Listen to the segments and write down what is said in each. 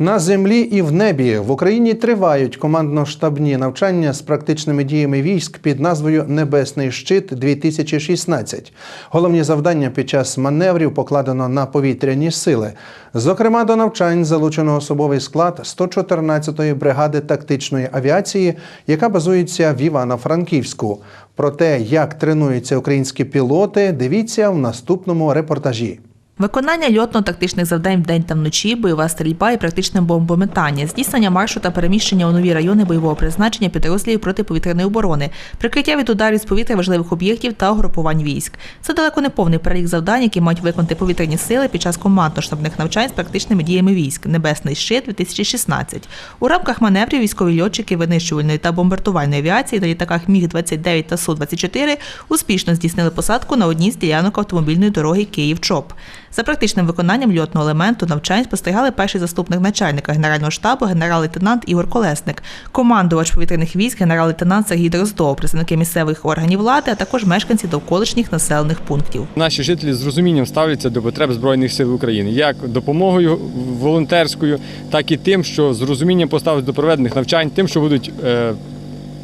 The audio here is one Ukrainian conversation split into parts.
На землі і в небі в Україні тривають командно-штабні навчання з практичними діями військ під назвою Небесний щит 2016 Головні завдання під час маневрів покладено на повітряні сили. Зокрема, до навчань залучено особовий склад 114-ї бригади тактичної авіації, яка базується в Івано-Франківську. Про те, як тренуються українські пілоти, дивіться в наступному репортажі. Виконання льотно-тактичних завдань вдень та вночі, бойова стрільба і практичне бомбометання, здійснення маршу та переміщення у нові райони бойового призначення підрозділів протиповітряної оборони, прикриття від ударів з повітря важливих об'єктів та угрупувань військ. Це далеко не повний перелік завдань, які мають виконати повітряні сили під час командно-штабних навчань з практичними діями військ Небесний щит 2016 У рамках маневрів військові льотчики винищувальної та бомбардувальної авіації на літаках Міг 29 та Су 24 успішно здійснили посадку на одній з ділянок автомобільної дороги Київ-Чоп. За практичним виконанням льотного елементу навчань спостерігали перший заступник начальника генерального штабу генерал-лейтенант Ігор Колесник, командувач повітряних військ генерал-лейтенант Сергій Дроздов, представники місцевих органів влади, а також мешканці довколишніх населених пунктів. Наші жителі з розумінням ставляться до потреб Збройних сил України, як допомогою волонтерською, так і тим, що з розумінням поставились до проведених навчань, тим, що будуть е,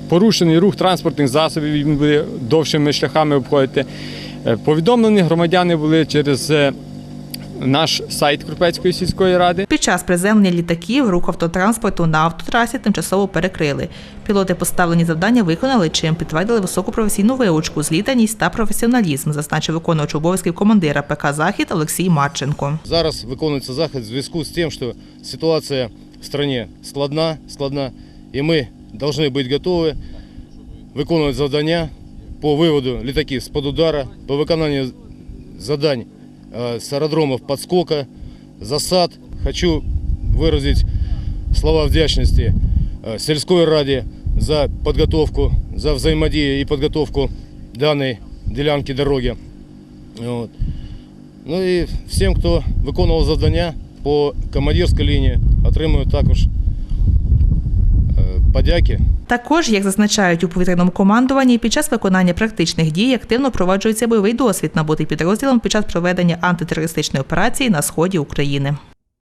порушений рух транспортних засобів, він буде довшими шляхами обходити. Е, повідомлені громадяни були через е, наш сайт Крупецької сільської ради. Під час приземлення літаків рух автотранспорту на автотрасі тимчасово перекрили. Пілоти поставлені завдання виконали, чим підтвердили високу професійну вивучку, злітаність та професіоналізм, зазначив виконувач обов'язків командира ПК Захід Олексій Марченко. Зараз виконується захід в зв'язку з тим, що ситуація в країні складна, складна, і ми повинні бути готові виконувати завдання по виводу літаків з-під удара, по виконанню завдань е, з аеродромів підскока, засад. Хочу виразити слова вдячності е, сільської раді за підготовку, за взаємодію і підготовку даної ділянки дороги. От. Ну і всім, хто виконував завдання по командирській лінії, отримують також е, подяки. Також, як зазначають у повітряному командуванні, під час виконання практичних дій активно проваджується бойовий досвід, набутий підрозділом під час проведення антитерористичної операції на сході України.